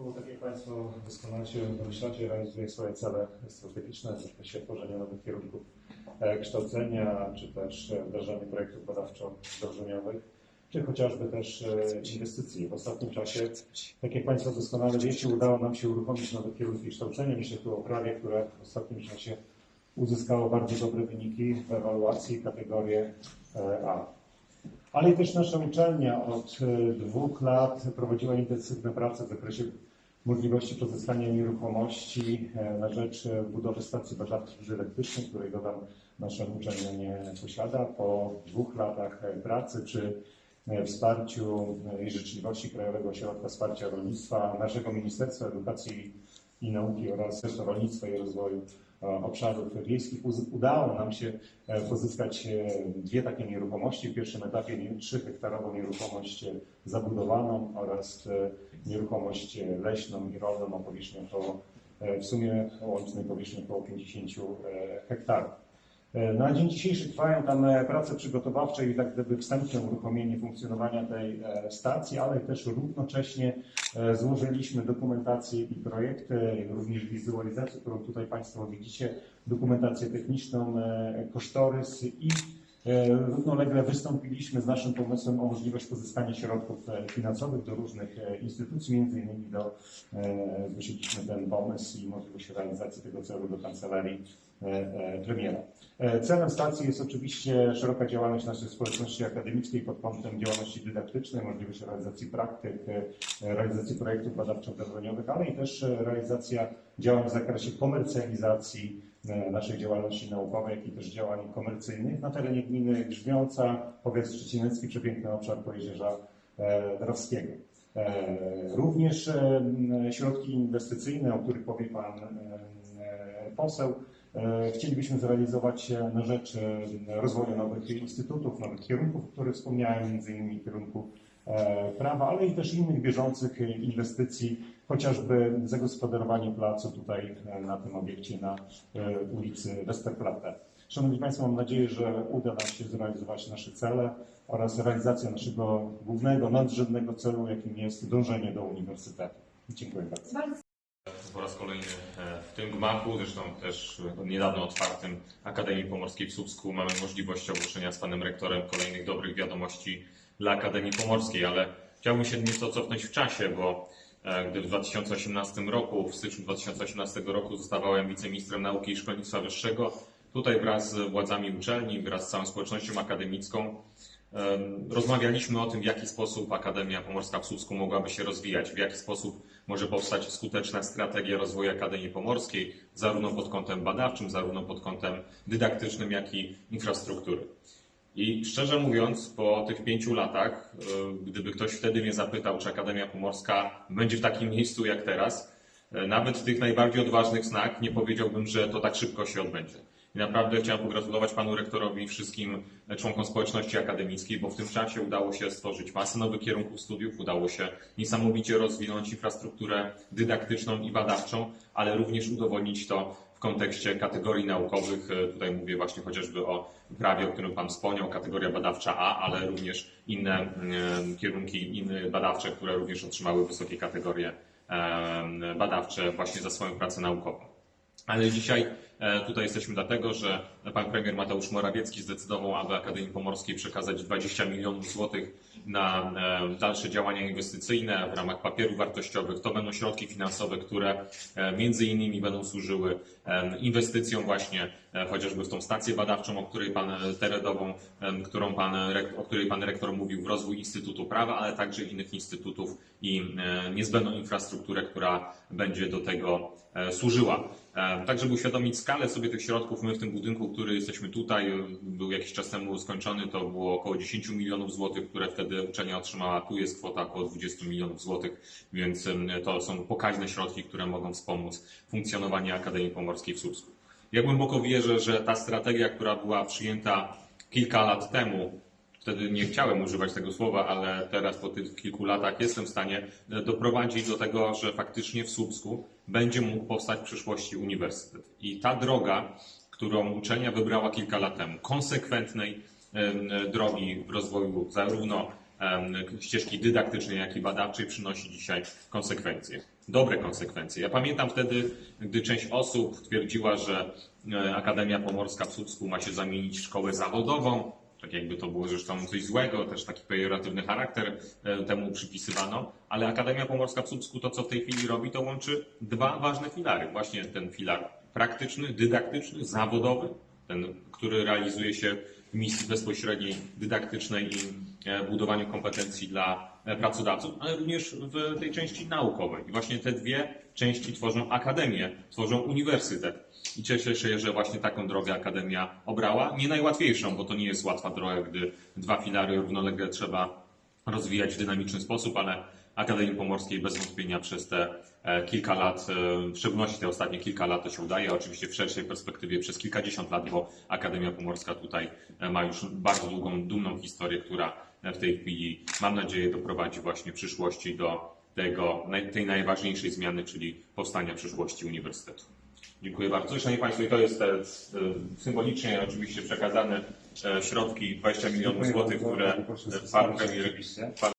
Tu, tak jak Państwo doskonale się domyślacie, realizuje swoje cele strategiczne w zakresie tworzenia nowych kierunków e, kształcenia, czy też e, wdrażania projektów badawczo-wdrożeniowych, czy chociażby też e, inwestycji. W ostatnim czasie, tak jak Państwo doskonale wiecie, udało nam się uruchomić nowe kierunki kształcenia. Myślę tu o prawie, które w ostatnim czasie uzyskało bardzo dobre wyniki w ewaluacji kategorię e, A. Ale i też nasza uczelnia od e, dwóch lat prowadziła intensywne prace w zakresie możliwości pozyskania nieruchomości e, na rzecz e, budowy stacji badawczo-dydaktycznej, której dodam nasza uczelnia nie posiada. Po dwóch latach pracy przy wsparciu i życzliwości Krajowego Ośrodka Wsparcia Rolnictwa, naszego Ministerstwa Edukacji i Nauki oraz Rolnictwa i Rozwoju Obszarów Wiejskich udało nam się e, pozyskać e, dwie takie nieruchomości. W pierwszym etapie nie- 3 hektarową nieruchomość e, zabudowaną oraz e, nieruchomość e, leśną i rolną o powierzchni około, e, w sumie łącznej powierzchni około 50 e, hektarów. E, Na dzień dzisiejszy trwają tam e, prace przygotowawcze i tak gdyby wstępne uruchomienie funkcjonowania tej e, stacji, ale też równocześnie złożyliśmy dokumentację i projekty, również wizualizację, którą tutaj Państwo widzicie, dokumentację techniczną, kosztorys i równolegle wystąpiliśmy z naszym pomysłem o możliwość pozyskania środków finansowych do różnych instytucji, między innymi do, zgłosiliśmy ten pomysł i możliwość realizacji tego celu do kancelarii premiera. E, Celem stacji jest oczywiście szeroka działalność naszej społeczności akademickiej pod kątem działalności dydaktycznej, możliwość realizacji praktyk, e, realizacji projektów badawczo-wdrożeniowych, ale i też e, realizacja działań w zakresie komercjalizacji e, naszej działalności naukowej, jak i też działań komercyjnych na terenie gminy Grzmiąca, powiat szczecinecki, przepiękny obszar Pojezierza e, Drawskiego. E, Również e, środki inwestycyjne, o których powie Pan e, e, poseł, e, chcielibyśmy zrealizować e, na rzecz e, rozwoju nowych instytutów, nowych kierunków, o których wspomniałem, między innymi kierunku e, prawa, ale i też innych bieżących e, inwestycji, chociażby zagospodarowanie placu tutaj e, na tym obiekcie na e, ulicy Westerplatte. Szanowni Państwo, mam nadzieję, że uda nam się zrealizować nasze cele oraz realizacja naszego głównego, nadrzędnego celu, jakim jest dążenie do uniwersytetu. Dziękuję bardzo. Po raz kolejny e, w tym gmachu, zresztą też niedawno otwartym Akademii Pomorskiej w Słupsku mamy możliwość ogłoszenia z panem rektorem kolejnych dobrych wiadomości dla Akademii Pomorskiej, ale chciałbym się nieco cofnąć w czasie, bo e, gdy w 2018 roku, w styczniu 2018 roku zostawałem wiceministrem nauki i szkolnictwa wyższego, tutaj wraz z władzami uczelni, wraz z całą społecznością akademicką Em, Rozmawialiśmy o tym, w jaki sposób Akademia Pomorska w Słupsku mogłaby się rozwijać, w jaki sposób może powstać skuteczna strategia rozwoju Akademii Pomorskiej, zarówno pod kątem badawczym, zarówno pod kątem dydaktycznym, jak i infrastruktury. I szczerze mówiąc, po tych pięciu latach, y, gdyby ktoś wtedy mnie zapytał, czy Akademia Pomorska będzie w takim miejscu jak teraz, y, nawet w tych najbardziej odważnych snach nie powiedziałbym, że to tak szybko się odbędzie. I naprawdę chciałem pogratulować panu rektorowi i wszystkim członkom społeczności akademickiej, bo w tym czasie udało się stworzyć masę nowych kierunków studiów, udało się niesamowicie rozwinąć infrastrukturę dydaktyczną i badawczą, ale również udowodnić to w kontekście kategorii naukowych. Tutaj mówię właśnie chociażby o prawie, o którym Pan wspomniał, kategoria badawcza A, ale również inne mm, kierunki inne badawcze, które również otrzymały wysokie kategorie badawcze właśnie za swoją pracę naukową. Ale dzisiaj e, tutaj jesteśmy dlatego, że pan premier Mateusz Morawiecki zdecydował, aby Akademii Pomorskiej przekazać 20 milionów złotych na e, dalsze działania inwestycyjne w ramach papierów wartościowych. To będą środki finansowe, które e, między innymi będą służyły inwestycjom właśnie chociażby w tą stację badawczą, o której pan e, terenową, em, którą pan, o której pan rektor mówił, w rozwój Instytutu Prawa, ale także innych instytutów i e, niezbędną infrastrukturę, która będzie do tego e, służyła. E, Tak, żeby uświadomić skalę sobie tych środków, my w tym budynku, który jesteśmy tutaj, e, był jakiś czas temu skończony, to było około 10 milionów złotych, które wtedy uczelnia otrzymała. Tu jest kwota około 20 milionów złotych, więc to są pokaźne środki, które mogą wspomóc funkcjonowanie Akademii Pomorskiej w Słupsku. Ja głęboko wierzę, że ta strategia, która była przyjęta kilka lat temu, wtedy nie chciałem używać tego słowa, ale teraz po tych kilku latach jestem w stanie e, doprowadzić do tego, że faktycznie w Słupsku będzie mógł powstać w przyszłości uniwersytet. I ta droga, którą uczelnia wybrała kilka lat temu, konsekwentnej em, drogi w rozwoju zarówno ścieżki dydaktycznej, jak i badawczej przynosi dzisiaj konsekwencje. Dobre konsekwencje. Ja pamiętam wtedy, gdy część osób twierdziła, że e, Akademia Pomorska w Słupsku ma się zamienić w szkołę zawodową, tak jakby to było zresztą coś złego, też taki pejoratywny charakter e, temu przypisywano, ale Akademia Pomorska w Słupsku to, co w tej chwili robi, to łączy dwa ważne filary. Właśnie ten filar praktyczny, dydaktyczny, zawodowy, ten, który realizuje się misji bezpośredniej, dydaktycznej i e, budowaniu kompetencji dla e, pracodawców, ale również w tej części naukowej. I właśnie te dwie części tworzą akademię, tworzą uniwersytet. I cieszę się, że właśnie taką drogę Akademia obrała. Nie najłatwiejszą, bo to nie jest łatwa droga, gdy dwa filary równolegle trzeba rozwijać w dynamiczny sposób, ale Akademii Pomorskiej bez wątpienia przez te e, kilka lat, e, w szczególności te ostatnie kilka lat to się udaje, oczywiście w szerszej perspektywie przez kilkadziesiąt lat, bo Akademia Pomorska tutaj e, ma już bardzo długą, dumną historię, która w tej chwili, mam nadzieję, doprowadzi właśnie w przyszłości do tego, tej najważniejszej zmiany, czyli powstania przyszłości Uniwersytetu. Dziękuję bardzo. Szanowni Państwo, i to jest symbolicznie oczywiście przekazane środki 20 milionów złotych, które Pan Premier. Pan